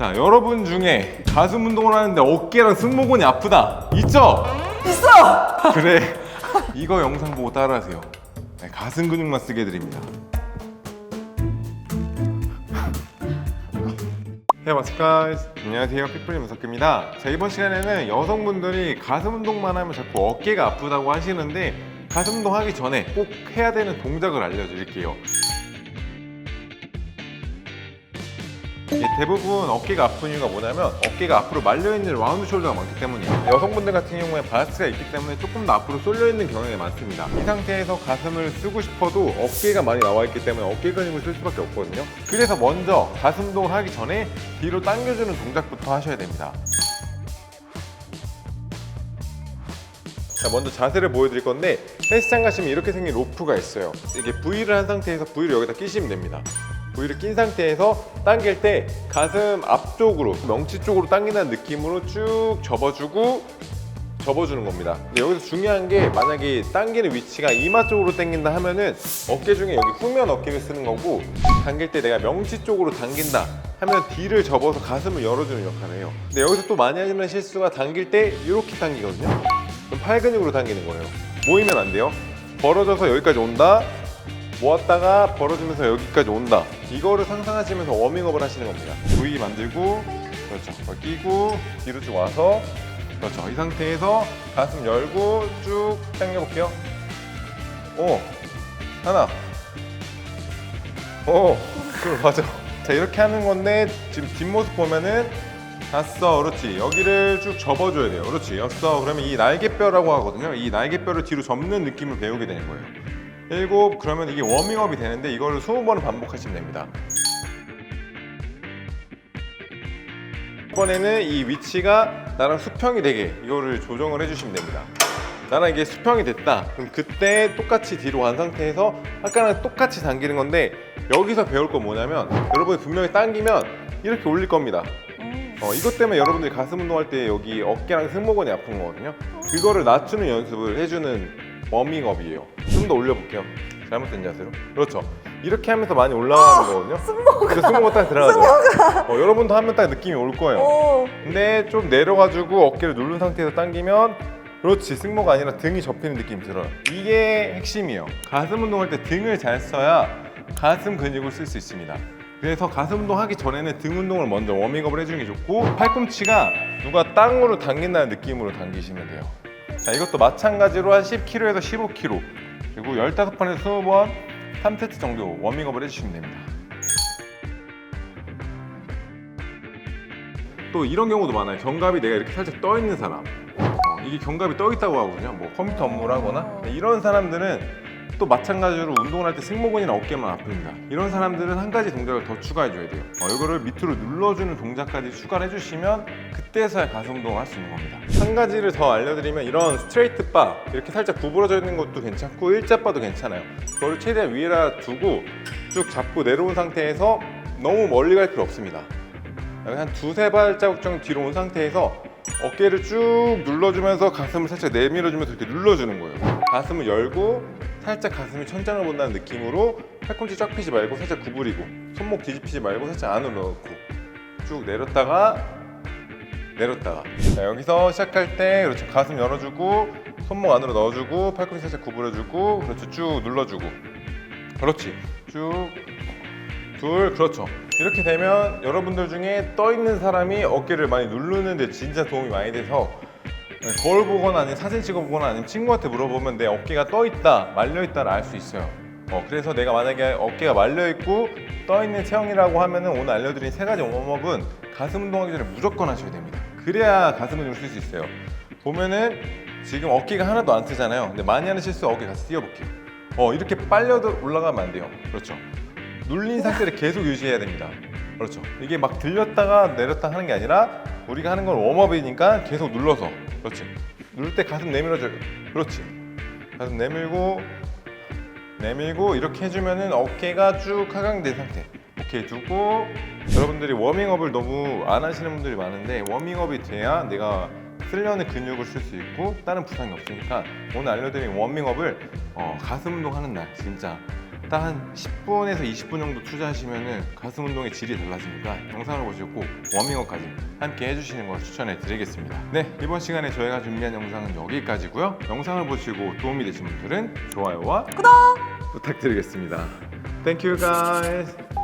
자, 여러분 중에 가슴 운동을 하는데 어깨랑 승모근이 아프다. 있죠? 있어! 그래. 이거 영상 보고 따라하세요. 네, 가슴 근육만 쓰게 드립니다. Hey, what's up, guys? 안녕하세요, 픽플리 무석입니다. 자, 이번 시간에는 여성분들이 가슴 운동만 하면 자꾸 어깨가 아프다고 하시는데 가슴 운동 하기 전에 꼭 해야 되는 동작을 알려드릴게요. 대부분 어깨가 아픈 이유가 뭐냐면 어깨가 앞으로 말려있는 라운드 숄더가 많기 때문이에요. 여성분들 같은 경우에 바스가 있기 때문에 조금 더 앞으로 쏠려있는 경향이 많습니다. 이 상태에서 가슴을 쓰고 싶어도 어깨가 많이 나와 있기 때문에 어깨 근육을 쓸 수밖에 없거든요. 그래서 먼저 가슴 운동을 하기 전에 뒤로 당겨주는 동작부터 하셔야 됩니다. 자 먼저 자세를 보여드릴 건데 헬스장 가시면 이렇게 생긴 로프가 있어요. 이게 V를 한 상태에서 V를 여기다 끼시면 됩니다 V를 낀 상태에서 당길 때 가슴 앞쪽으로 명치 쪽으로 당긴다는 느낌으로 쭉 접어주고 접어주는 겁니다 여기서 중요한 게 만약에 당기는 위치가 이마 쪽으로 당긴다 하면은 어깨 중에 여기 후면 어깨를 쓰는 거고 당길 때 내가 명치 쪽으로 당긴다 하면 뒤를 접어서 가슴을 열어주는 역할을 해요 근데 여기서 또 많이 하는 실수가 당길 때 이렇게 당기거든요 그럼 팔 근육으로 당기는 거예요. 모이면 안 돼요. 벌어져서 여기까지 온다. 모았다가 벌어지면서 여기까지 온다. 이거를 상상하시면서 워밍업을 하시는 겁니다. V 만들고, 그렇죠. 이거 끼고, 뒤로 쭉 와서, 그렇죠. 이 상태에서 가슴 열고 쭉 당겨볼게요. 오, 하나. 오, 그럼 맞아. 자, 이렇게 하는 건데, 지금 뒷모습 보면은 갔어 그렇지 여기를 쭉 접어줘야 돼요 그렇지 였어 그러면 이 날개뼈라고 하거든요 이 날개뼈를 뒤로 접는 느낌을 배우게 되는 거예요 일곱 그러면 이게 워밍업이 되는데 이거를 20번을 반복하시면 됩니다. 이번에는 이 위치가 나랑 수평이 되게 이거를 조정을 해주시면 됩니다. 나랑 이게 수평이 됐다. 그럼 그때 똑같이 뒤로 간 상태에서 아까랑 똑같이 당기는 건데 여기서 배울 건 뭐냐면 여러분이 분명히 당기면 이렇게 올릴 겁니다. 어, 이것 때문에 여러분들이 가슴 운동할 때 여기 어깨랑 승모근이 아픈 거거든요. 그거를 낮추는 연습을 해주는 워밍업이에요. 좀 더 올려볼게요. 잘못된 자세로. 그렇죠. 이렇게 하면서 많이 올라가는 거거든요. 승모가. 그래서 승모가 딱 들어가죠. 어, 여러분도 하면 딱 느낌이 올 거예요. 오. 근데 좀 내려가지고 어깨를 누른 상태에서 당기면 그렇지 승모가 아니라 등이 접히는 느낌이 들어요 이게 핵심이에요 가슴 운동할 때 등을 잘 써야 가슴 근육을 쓸 수 있습니다 그래서 가슴 운동 하기 전에는 등 운동을 먼저 워밍업을 해주는 게 좋고 팔꿈치가 누가 땅으로 당긴다는 느낌으로 당기시면 돼요 자 이것도 마찬가지로 한 10kg에서 15kg 그리고 15번에서 20번 3세트 정도 워밍업을 해주시면 됩니다 또 이런 경우도 많아요. 견갑이 내가 이렇게 살짝 떠 있는 사람. 어, 이게 견갑이 떠 있다고 하거든요. 뭐 컴퓨터 업무를 하거나 이런 사람들은 또 마찬가지로 운동을 할 때 승모근이나 어깨만 아픕니다. 이런 사람들은 한 가지 동작을 더 추가해 줘야 돼요. 어, 이거를 밑으로 눌러주는 동작까지 추가를 해주시면 그때서야 가슴 운동을 할 수 있는 겁니다. 한 가지를 더 알려드리면 이런 스트레이트 바 이렇게 살짝 구부러져 있는 것도 괜찮고 일자 바도 괜찮아요. 그거를 최대한 위에다 두고 쭉 잡고 내려온 상태에서 너무 멀리 갈 필요 없습니다. 한 두세 발자국 정도 뒤로 온 상태에서 어깨를 쭉 눌러주면서 가슴을 살짝 내밀어주면서 이렇게 눌러주는 거예요. 가슴을 열고 살짝 가슴이 천장을 본다는 느낌으로 팔꿈치 쫙 펴지 말고 살짝 구부리고 손목 뒤집히지 말고 살짝 안으로 넣고 쭉 내렸다가 내렸다가. 자, 여기서 시작할 때 그렇죠. 가슴 열어주고 손목 안으로 넣어주고 팔꿈치 살짝 구부려주고 그렇죠. 쭉 눌러주고. 그렇지. 쭉 둘 그렇죠 이렇게 되면 여러분들 중에 떠 있는 사람이 어깨를 많이 누르는데 진짜 도움이 많이 돼서 거울 보거나 아니면 사진 찍어 보거나 아니면 친구한테 물어보면 내 어깨가 떠 있다 말려 있다를 알 수 있어요. 어, 그래서 내가 만약에 어깨가 말려 있고 떠 있는 체형이라고 하면은 오늘 알려드린 세 가지 웜업은 가슴 운동하기 전에 무조건 하셔야 됩니다. 그래야 가슴 운동을 쓸수 있어요. 보면은 지금 어깨가 하나도 안 쓰잖아요. 근데 많이 하는 실수 어깨 같이 띄워볼게요. 어 이렇게 빨려도 올라가면 안 돼요. 그렇죠. 눌린 상태를 계속 유지해야 됩니다. 그렇죠. 이게 막 들렸다가 내렸다 하는 게 아니라 우리가 하는 건 웜업이니까 계속 눌러서 그렇지. 누를 때 가슴 내밀어줘요. 그렇지. 가슴 내밀고 내밀고 이렇게 해주면은 어깨가 쭉 하강된 상태. 오케이 두고 여러분들이 워밍업을 너무 안 하시는 분들이 많은데 워밍업이 돼야 내가 쓰려는 근육을 쓸 수 있고 다른 부상이 없으니까 오늘 알려드린 워밍업을 어, 가슴 운동하는 날 진짜 딱한 10분에서 20분 정도 투자하시면은 가슴 운동의 질이 달라지니까 영상을 보시고 꼭 워밍업까지 함께 해주시는 걸 추천해 드리겠습니다. 네, 이번 시간에 저희가 준비한 영상은 여기까지고요. 영상을 보시고 도움이 되신 분들은 좋아요와 구독! 부탁드리겠습니다. Thank you guys.